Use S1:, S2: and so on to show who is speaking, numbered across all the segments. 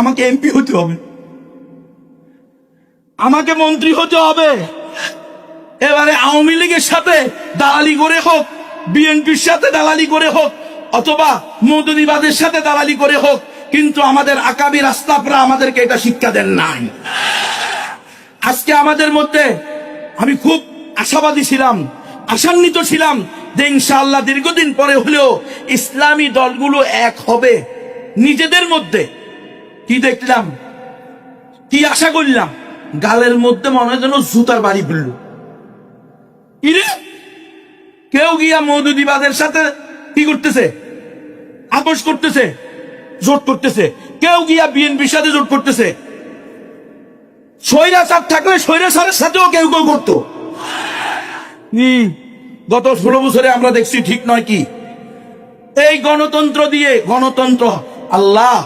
S1: আমাকে এমপি হতে হবে। আমাকে মন্ত্রী হতে হবে। এবারে আওয়ামী লীগের সাথে দালালি করে হোক, বিএনপির সাথে দালালি করে হোক, অথবা মৌদুদিবাদের সাথে দালালি করে হোক, কিন্তু আমাদের আকাবি রাস্তাপরা আমাদেরকে এটা শিক্ষা দেন নাই। আজকে আমাদের মধ্যে আমি খুব আশাবাদী ছিলাম, আশান্বিত ছিলাম যে ইনশাআল্লাহ দীর্ঘদিন পরে হলেও ইসলামী দলগুলো এক হবে। নিজেদের মধ্যে কি দেখলাম? কি আশা করলাম? গালের মধ্যে মনে হয় যেন জুতার বাড়ি ফেলল ইরে! কেউ গিয়া মৌদুদিবাদের সাথে কি করতেছে? আপোষ করতেছে? জোট করতেছে? কেউ গিয়া বিএনপির সাথে জোট করতেছে? স্বৈরাচার থাকলে স্বৈরাচারের সাথেও কেউ কেউ করতো। গত ষোলো বছরে আমরা দেখছি ঠিক নয় কি? এই গণতন্ত্র দিয়ে গণতন্ত্র আল্লাহ,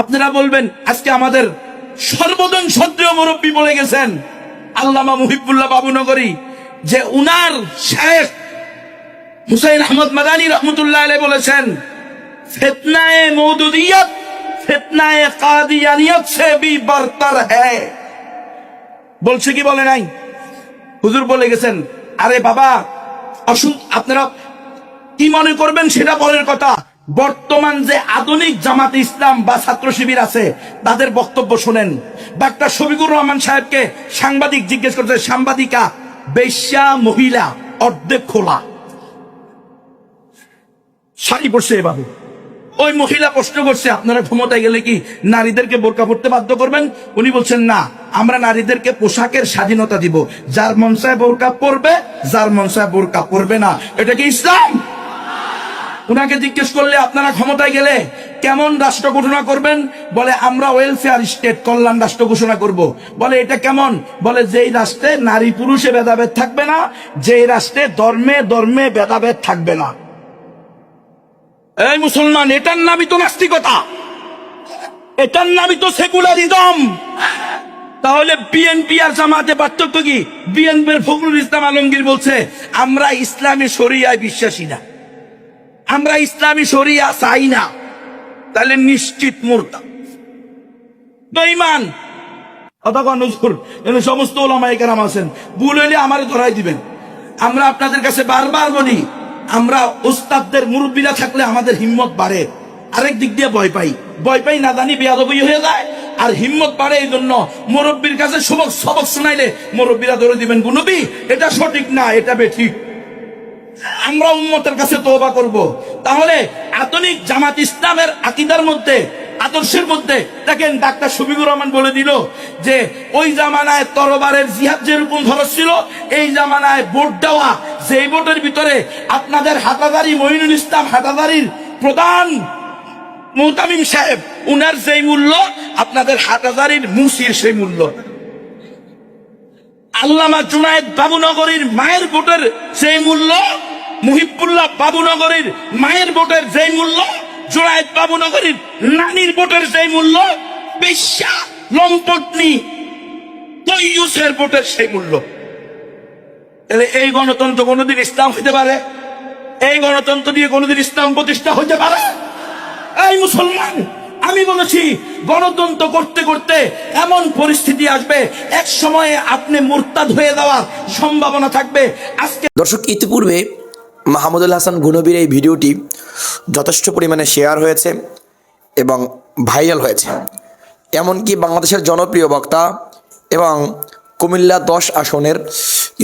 S1: আপনারা বলবেন, আজকে আমাদের সর্বজন সদ্রীয় মুরব্বী বলে গেছেন আল্লামা মুহিবুল্লাহ বাবুনগরী, যে উনার শেখ হুসাইন আহমদ মাদানী রহমতুল্লাহ আলহ বলেছেন, ফেতনায় মৌদুদিয়ত, ফেতনায় কাদিয়ানিয়ত সে বি বলছে কি বলে নাই? হুজুর বলে গেছেন, আরে বাবা, আসুন, আপনারা কি মনে করবেন সেটা পরের কথা? বর্তমান যে আধুনিক জামাত ইসলাম বা ছাত্র শিবির আছে, তাদের বক্তব্য শোনেন। ডাক্তার শফিকুর রহমান সাহেবকে সাংবাদিক জিজ্ঞেস করছে, সাংবাদিকা, বেশ্যা মহিলা অর্ধেক খোলা। শাড়ি পড়ছে এভাবে। ওই মহিলা প্রশ্ন করছে, আপনারা ক্ষমতায় গেলে কি নারীদেরকে বোরকা পড়তে বাধ্য করবেন? উনি বলছেন, না, আমরা নারীদেরকে পোশাকের স্বাধীনতা দিব। যার মনসায় বোরকা পরবে, যার মনসায় বোরকা পরবে না। এটা কি ইসলাম? উনাকে জিজ্ঞেস করলে আপনারা ক্ষমতায় গেলে কেমন রাষ্ট্র ঘোষণা করবেন? বলে, আমরা ওয়েলফেয়ার স্টেট কল্যাণ রাষ্ট্র ঘোষণা করব। বলে, এটা কেমন? বলে, যেই রাষ্ট্রে নারী পুরুষে ভেদাভেদ থাকবে না, যেই রাষ্ট্রে ধর্মে ধর্মে ভেদাভেদ থাকবে না। এই মুসলমান, এটার নামই তো নাস্তিকতা। এটার নামই তো সেকুলারিজম। তাহলে বিএনপি আর জামাতে পার্থক্য কি? বিএনপির ফখরুল ইসলাম আলমগীর বলছে, আমরা ইসলামী শরিয়ায় বিশ্বাসী না। আমরা ইসলামী শরিয়া চাই না। তাহলে নিশ্চিত অতক্ষণ নজরুল সমস্ত ওলামাই ধরাই দিবেন। আমরা আপনাদের কাছে বারবার বলি, আমরা ওস্তাদদের মুরব্বীরা থাকলে আমাদের হিম্মত বাড়ে। আরেক দিক দিয়ে ভয় পাই। ভয় পাই না জানি বেয়াদবি হয়ে যায়। আর হিম্মত বাড়ে এই জন্য মুরব্বীর কাছে সবক সবক শোনাইলে মুরব্বীরা ধরে দিবেন গুনবি এটা সঠিক না, এটা বেঠিক। আমরা উম্মতের কাছে তোবা করব। তাহলে আধুনিক জামাত ইসলামের আকিদার মধ্যে, আদর্শের মধ্যে, দেখেন ডাক্তার শফিকুর রহমান বলে দিল যে, ওই জামানায় তরবারের জিহাদ যেরকম খরচ ছিল, এই জামানায় ভোট দেওয়া, যেই ভোটের ভিতরে আপনাদের হাটাদারি মহিনুল ইসলাম হাটাদারির প্রধান মোহতামিম সাহেব, উনার যেই মূল্য, আপনাদের হাটাদারির মুসির সেই মূল্য। আল্লামা জুনায়েদ বাবুনগরীর মায়ের ভোটের সেই মূল্য, মুহিবুল্লাহ বাবুনগরীর মায়ের ভোটের যেই মূল্য, জুনায়েদ বাবুনগরীর নানির ভোটের সেই মূল্য বেশ্যা লম্পটনি, তৈয়ুসের ভোটের সেই মূল্য। তাহলে এই গণতন্ত্র কোনোদিন ইসলাম হইতে পারে? এই গণতন্ত্র দিয়ে কোনোদিন ইসলাম প্রতিষ্ঠা হইতে পারে? এই মুসলমান আমি বলেছি, গণতন্ত্র করতে করতে এমন পরিস্থিতি আসবে, এক সময়ে আপনি মোরতাদ হয়ে যাওয়ার সম্ভাবনা থাকবে। আজকে
S2: দর্শক, ইতিপূর্বে মাহমুদুল হাসান গুনবির এই ভিডিওটি যথেষ্ট পরিমাণে শেয়ার হয়েছে এবং ভাইরাল হয়েছে। এমনকি বাংলাদেশের জনপ্রিয় বক্তা এবং কুমিল্লা দশ আসনের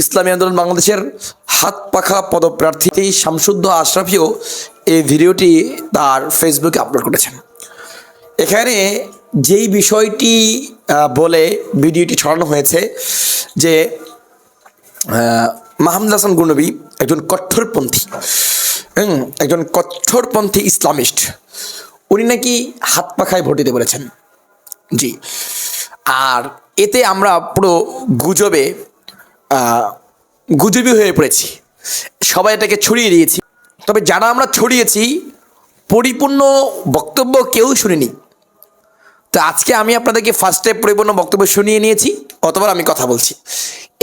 S2: ইসলামী আন্দোলন বাংলাদেশের হাত পাখা পদপ্রার্থী শামসুদ্দ আশরাফিও এই ভিডিওটি তার ফেসবুকে আপলোড করেছেন। এখানে যেই বিষয়টি বলে ভিডিওটি ছড়ানো হয়েছে যে মাহমুদ হাসান গুনবী একজন কঠোরপন্থী একজন কঠোরপন্থী ইসলামিস্ট। উনি নাকি হাত পাখায় ভোট দিতে বলেছেন। জি। আর এতে আমরা পুরো গুজবে গুজবি হয়ে পড়েছি। সবাই এটাকে ছড়িয়ে দিয়েছি। তবে যারা আমরা ছড়িয়েছি, পরিপূর্ণ বক্তব্য কেউ শুনিনি। তো আজকে আমি আপনাদেরকে ফার্স্টে পরিপূর্ণ বক্তব্য শুনিয়ে নিয়েছি অতবার আমি কথা বলছি।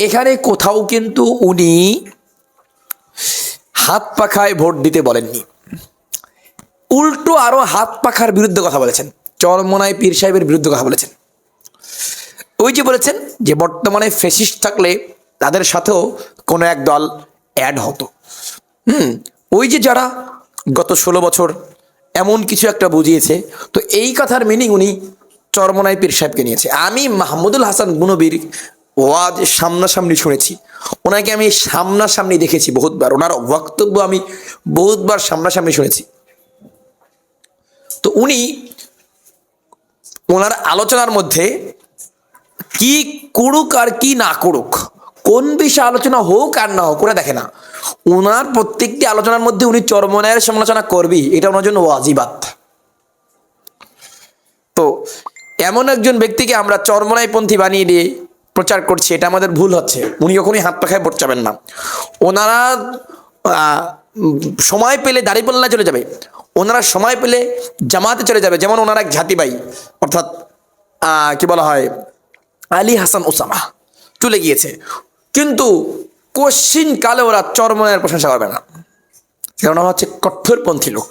S2: এখানে কোথাও কিন্তু উনি হাত পাখায় ভোট দিতে বলেননি। উল্টো আরও হাত পাখার বিরুদ্ধে কথা বলেছেন। চরমনাই পীর সাহেবের বিরুদ্ধে কথা বলেছেন। ওই যে বলেছেন যে বর্তমানে ফেসিস্ট থাকলে তাদের সাথেও কোনো এক দল অ্যাড হতো। হুম, ওই যে যারা গত ষোলো বছর এমন কিছু একটা বুঝিয়েছে, তো এই কথার মিনিং উনি চরমনাই পীর সাহেবকে নিয়েছে। আমি মাহমুদুল হাসান গুনবীর ওয়াজ সামনাসামনি শুনেছি। ওনাকে আমি সামনাসামনি দেখেছি বহুতবার। ওনার বক্তব্য আমি বহুতবার সামনাসামনি শুনেছি। তো উনি ওনার আলোচনার মধ্যে কি করুক আর কি না করুক, কোন বিষয়ে আলোচনা হোক আর না হোক, ওরা দেখে না। ওনার প্রত্যেকটি আলোচনার মধ্যে উনি চরমনায়ের সমালোচনা করবি এটা ওনার জন্য ওয়াজিবাত। তো এমন একজন ব্যক্তিকে আমরা চরমনাইপন্থী বানিয়ে দিয়ে প্রচার করছি, এটা আমাদের ভুল হচ্ছে। উনি কখনই হাত পাখায় ভোট না। ওনারা সময় পেলে দাঁড়িপাল্লা চলে যাবে। ওনারা সময় পেলে জামাতে চলে যাবে, যেমন ওনার এক ঝাঁতিবাই অর্থাৎ কি বলা হয়, আলী হাসান ওসামা, চলে গিয়েছে। কিন্তু কোশ্চিন কালে ওরা চরমনের প্রশংসা করবে না। কেননা হচ্ছে কঠোরপন্থী লোক।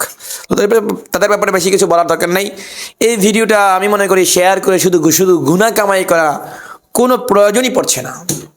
S2: তাদের ব্যাপারে বেশি কিছু বলার দরকার নেই। এই ভিডিওটা আমি মনে করি শেয়ার করে শুধু শুধু গুণা কামাই করা কোনো প্রয়োজনই পড়ছে না।